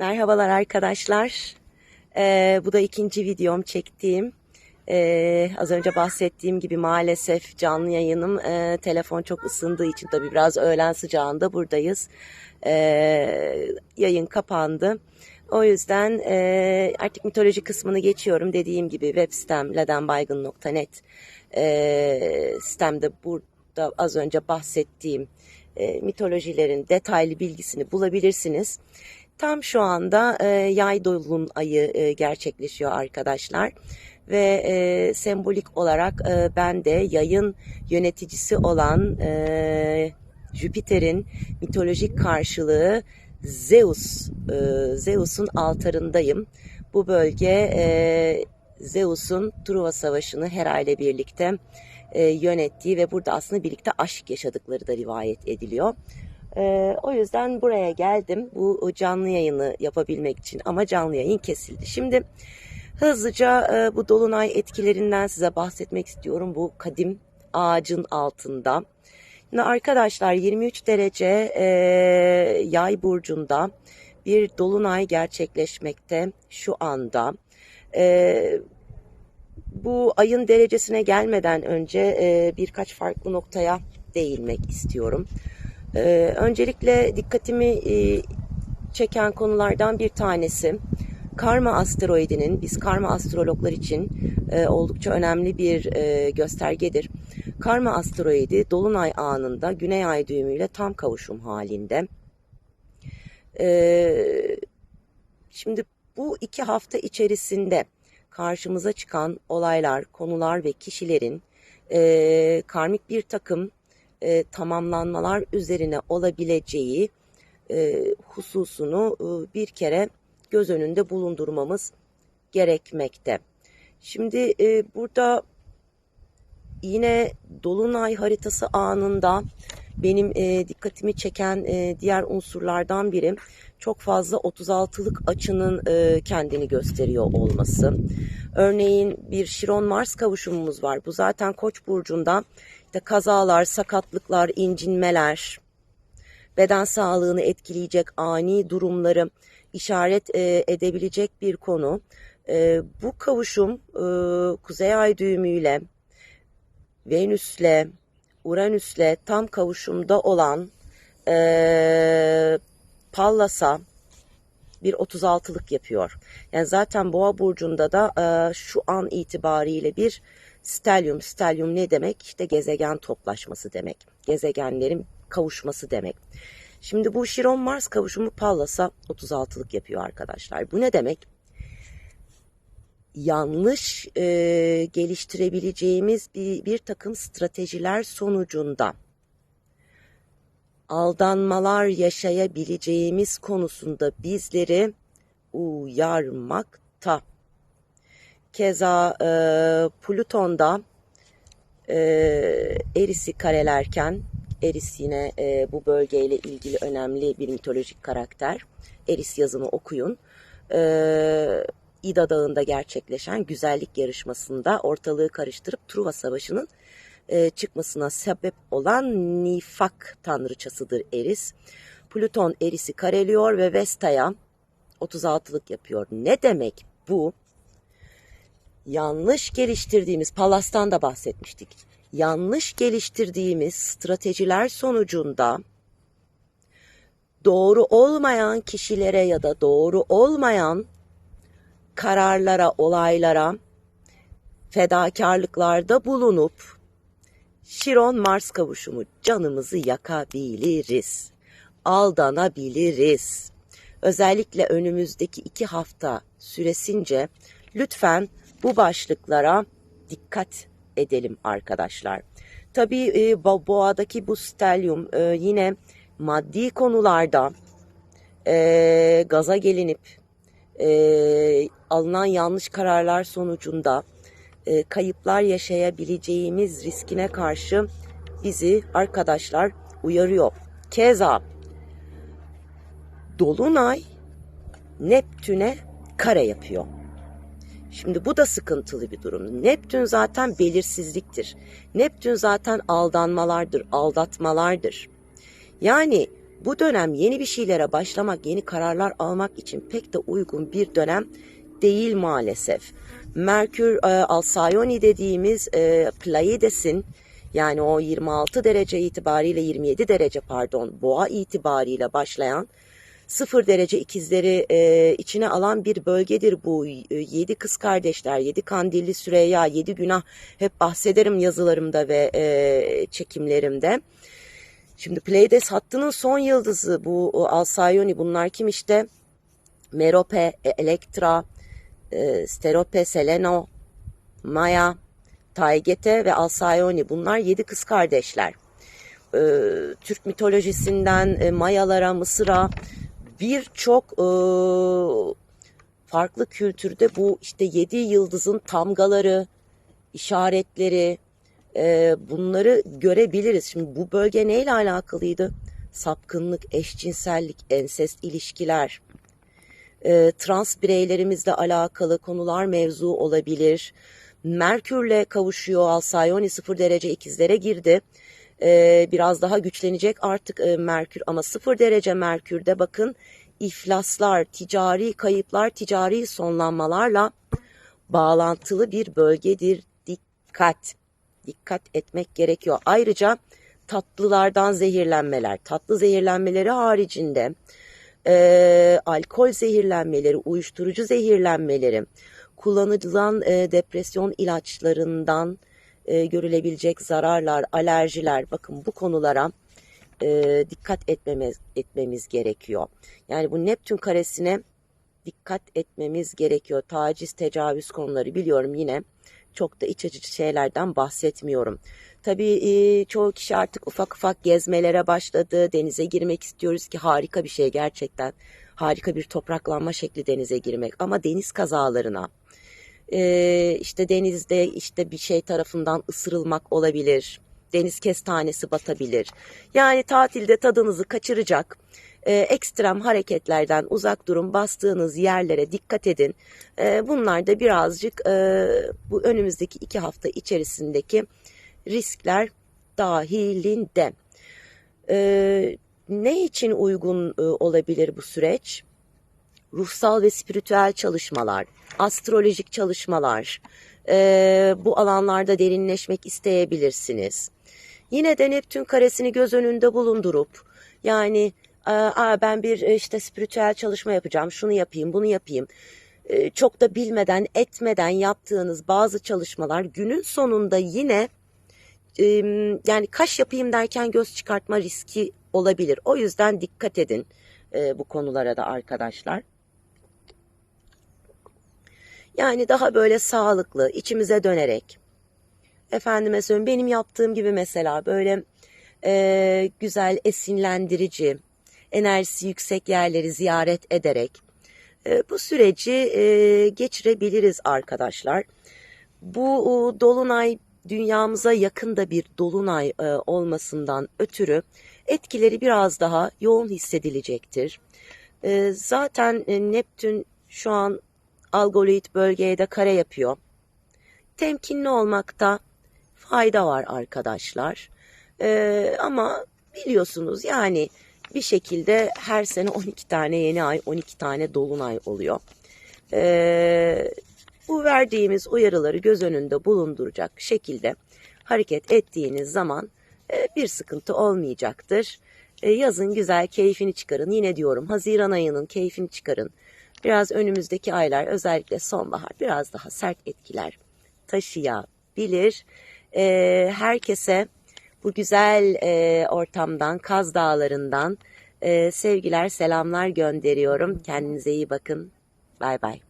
Merhabalar arkadaşlar. Ee, bu da ikinci videom çektiğim. Ee, az önce bahsettiğim gibi maalesef canlı yayınım e, telefon çok ısındığı için tabii biraz öğlen sıcağında buradayız. Ee, yayın kapandı. O yüzden e, artık mitoloji kısmını geçiyorum. Dediğim gibi web sitem ledenbaygın.net e, sitemde burada az önce bahsettiğim e, mitolojilerin detaylı bilgisini bulabilirsiniz. Tam şu anda e, yay dolun ayı e, gerçekleşiyor arkadaşlar ve e, sembolik olarak e, ben de yayın yöneticisi olan e, Jüpiter'in mitolojik karşılığı Zeus, e, Zeus'un altarındayım. Bu bölge e, Zeus'un Truva Savaşı'nı Hera ile birlikte e, yönettiği ve burada aslında birlikte aşk yaşadıkları da rivayet ediliyor. E, o yüzden buraya geldim bu canlı yayını yapabilmek için ama canlı yayın kesildi. Şimdi hızlıca e, bu dolunay etkilerinden size bahsetmek istiyorum bu kadim ağacın altında. Şimdi arkadaşlar 23 derece e, yay burcunda bir dolunay gerçekleşmekte şu anda. E, bu ayın derecesine gelmeden önce e, birkaç farklı noktaya değinmek istiyorum. E, öncelikle dikkatimi e, çeken konulardan bir tanesi karma asteroidinin biz karma astrologlar için e, oldukça önemli bir e, göstergedir. Karma asteroidi dolunay anında güney ay düğümüyle tam kavuşum halinde. E, şimdi bu iki hafta içerisinde karşımıza çıkan olaylar, konular ve kişilerin e, karmik bir takım e, tamamlanmalar üzerine olabileceği e, hususunu e, bir kere göz önünde bulundurmamız gerekmekte. Şimdi e, burada yine dolunay haritası anında benim e, dikkatimi çeken e, diğer unsurlardan biri çok fazla 36'lık açının e, kendini gösteriyor olması. Örneğin bir Şiron Mars kavuşumumuz var. Bu zaten Koç burcunda işte kazalar, sakatlıklar, incinmeler, beden sağlığını etkileyecek ani durumları işaret e, edebilecek bir konu. E, bu kavuşum e, Kuzey Ay düğümüyle, Venüs'le, Uranüs'le tam kavuşumda olan e, Pallas'a bir 36'lık yapıyor. Yani zaten Boğa burcunda da e, şu an itibariyle bir stelyum. Stelyum ne demek? İşte gezegen toplaşması demek. Gezegenlerin kavuşması demek. Şimdi bu Şiron Mars kavuşumu Pallas'a 36'lık yapıyor arkadaşlar. Bu ne demek? Yanlış e, geliştirebileceğimiz bir, bir takım stratejiler sonucunda aldanmalar yaşayabileceğimiz konusunda bizleri uyarmakta. Keza e, Plüton'da e, Eris'i karelerken Eris yine e, bu bölgeyle ilgili önemli bir mitolojik karakter. Eris yazımı okuyun. E, İda Dağı'nda gerçekleşen güzellik yarışmasında ortalığı karıştırıp Truva Savaşı'nın e, çıkmasına sebep olan Nifak tanrıçasıdır Eris. Plüton Eris'i kareliyor ve Vesta'ya 36'lık yapıyor. Ne demek bu? Yanlış geliştirdiğimiz, Palas'tan da bahsetmiştik. Yanlış geliştirdiğimiz stratejiler sonucunda doğru olmayan kişilere ya da doğru olmayan kararlara, olaylara fedakarlıklarda bulunup Şiron Mars kavuşumu canımızı yakabiliriz. Aldanabiliriz. Özellikle önümüzdeki iki hafta süresince lütfen bu başlıklara dikkat edelim arkadaşlar. Tabii e, boğadaki bu stelyum e, yine maddi konularda e, gaza gelinip e, alınan yanlış kararlar sonucunda e, kayıplar yaşayabileceğimiz riskine karşı bizi arkadaşlar uyarıyor. Keza Dolunay Neptün'e kare yapıyor. Şimdi bu da sıkıntılı bir durum. Neptün zaten belirsizliktir. Neptün zaten aldanmalardır, aldatmalardır. Yani bu dönem yeni bir şeylere başlamak, yeni kararlar almak için pek de uygun bir dönem değil maalesef. Merkür e, Alcyone dediğimiz e, Pleiades'in yani o 26 derece itibariyle 27 derece pardon boğa itibariyle başlayan 0 derece ikizleri e, içine alan bir bölgedir bu. E, yedi kız kardeşler, yedi kandilli Süreyya, yedi günah hep bahsederim yazılarımda ve e, çekimlerimde. Şimdi Pleiades hattının son yıldızı bu o Alcyone bunlar kim işte? Merope, e, Elektra, e, Sterope, Seleno, Maya, Taygete ve Alcyone bunlar yedi kız kardeşler. E, Türk mitolojisinden e, Mayalara, Mısır'a birçok e, farklı kültürde bu işte yedi yıldızın tamgaları, işaretleri e, bunları görebiliriz. Şimdi bu bölge neyle alakalıydı? Sapkınlık, eşcinsellik, ensest ilişkiler, e, trans bireylerimizle alakalı konular mevzu olabilir. Merkürle kavuşuyor. Alcyone 0 derece ikizlere girdi. Ee, biraz daha güçlenecek artık e, Merkür ama 0 derece Merkür'de bakın iflaslar, ticari kayıplar, ticari sonlanmalarla bağlantılı bir bölgedir. Dikkat. Dikkat etmek gerekiyor. Ayrıca tatlılardan zehirlenmeler, tatlı zehirlenmeleri haricinde e, alkol zehirlenmeleri, uyuşturucu zehirlenmeleri, kullanılan e, depresyon ilaçlarından e, görülebilecek zararlar, alerjiler bakın bu konulara e, dikkat etmemiz, etmemiz gerekiyor. Yani bu Neptün karesine dikkat etmemiz gerekiyor. Taciz, tecavüz konuları biliyorum yine çok da iç açıcı şeylerden bahsetmiyorum. Tabii e, çoğu kişi artık ufak ufak gezmelere başladı. Denize girmek istiyoruz ki harika bir şey gerçekten. Harika bir topraklanma şekli denize girmek. Ama deniz kazalarına, e, işte denizde işte bir şey tarafından ısırılmak olabilir. Deniz kestanesi batabilir. Yani tatilde tadınızı kaçıracak e, ekstrem hareketlerden uzak durun. Bastığınız yerlere dikkat edin. E, bunlar da birazcık e, bu önümüzdeki iki hafta içerisindeki riskler dahilinde. E, ne için uygun e, olabilir bu süreç? Ruhsal ve spiritüel çalışmalar, astrolojik çalışmalar, e, bu alanlarda derinleşmek isteyebilirsiniz. Yine de Neptün karesini göz önünde bulundurup yani Aa, ben bir e, işte spiritüel çalışma yapacağım, şunu yapayım, bunu yapayım. E, çok da bilmeden, etmeden yaptığınız bazı çalışmalar günün sonunda yine e, yani kaş yapayım derken göz çıkartma riski olabilir. O yüzden dikkat edin bu konulara da arkadaşlar. Yani daha böyle sağlıklı, içimize dönerek. Efendime söyleyeyim benim yaptığım gibi mesela böyle e, güzel, esinlendirici, enerjisi yüksek yerleri ziyaret ederek e, bu süreci e, geçirebiliriz arkadaşlar. Bu dolunay dünyamıza yakın da bir dolunay e, olmasından ötürü etkileri biraz daha yoğun hissedilecektir. Zaten Neptün şu an Algoloid bölgeye de kare yapıyor. Temkinli olmakta fayda var arkadaşlar. Ama biliyorsunuz yani bir şekilde her sene 12 tane yeni ay, 12 tane dolunay oluyor. Ee, bu verdiğimiz uyarıları göz önünde bulunduracak şekilde hareket ettiğiniz zaman e, bir sıkıntı olmayacaktır. E, yazın güzel keyfini çıkarın. Yine diyorum Haziran ayının keyfini çıkarın. Biraz önümüzdeki aylar özellikle sonbahar biraz daha sert etkiler taşıyabilir. E, herkese bu güzel e, ortamdan, Kaz Dağları'ndan e, sevgiler, selamlar gönderiyorum. Kendinize iyi bakın. Bay bay.